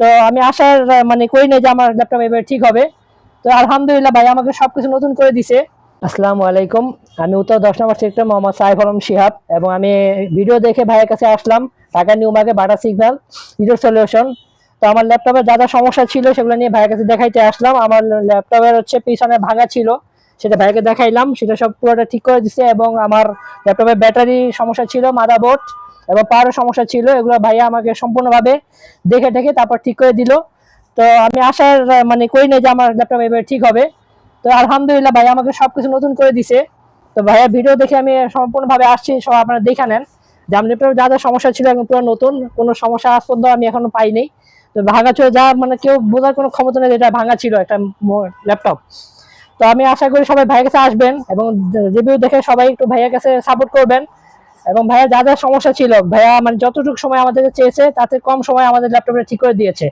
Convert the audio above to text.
তো আমি আশার মানে করি নাই যে আমার ল্যাপটপ এবার ঠিক হবে। তো আলহামদুলিল্লাহ ভাই, আমাকে সবকিছু নতুন করে দিছে। আসসালামু আলাইকুম। আমি উত্তর দশ নম্বর সেক্টর মোহাম্মদ সাইফ আলম শিহাব এবং আমি ভিডিও দেখে ভাইয়ের কাছে আসলাম, Dhaka new market Bata signal zero solution তো আমার ল্যাপটপে যা যা সমস্যা ছিল সেগুলো নিয়ে ভাইয়ের কাছে দেখাইতে আসলাম। আমার ল্যাপটপের হচ্ছে পিছনে ভাঙা ছিল, সেটা ভাইকে দেখাইলাম। সেটা সব পুরোটা ঠিক করে দিছে এবং আমার ল্যাপটপের ব্যাটারি সমস্যা ছিল মাদারবোর্ড এবং পাওয়ারের সমস্যা ছিল এগুলো ভাইয়া আমাকে সম্পূর্ণভাবে দেখে দেখে তারপর ঠিক করে দিল। তো আমি আহ, মানে করি নাই যে আমার ল্যাপটপ এবার ঠিক হবে। তো আলহামদুলিল্লাহ ভাইয়া আমাকে সবকিছু নতুন করে দিছে। তো ভাইয়া ভিডিও দেখে আমি সম্পূর্ণভাবে আসছি সব আপনারা দেখে নেন। যে আমার ল্যাপটপে যা যা সমস্যা ছিল এখন পুরো নতুন কোনো সমস্যা আজ পর্যন্ত আমি এখনও পাইনি। তো ভাঙা ছিল যা মানে কেউ বোঝার কোনো ক্ষমতা নেই যে এটা ভাঙা ছিল একটা ল্যাপটপ তো আমি আশা করি সবাই ভাইয়ের কাছে আসবেন এবং রিভিউ দেখে সবাই একটু ভাইয়ের কাছে সাপোর্ট করবেন। এবং ভাইয়া যা যা সমস্যা ছিল, ভাইয়া মানে যতটুকু সময় আমাদের চেয়েছে, তাতে কম সময় আমাদের ল্যাপটপটা ঠিক করে দিয়েছে।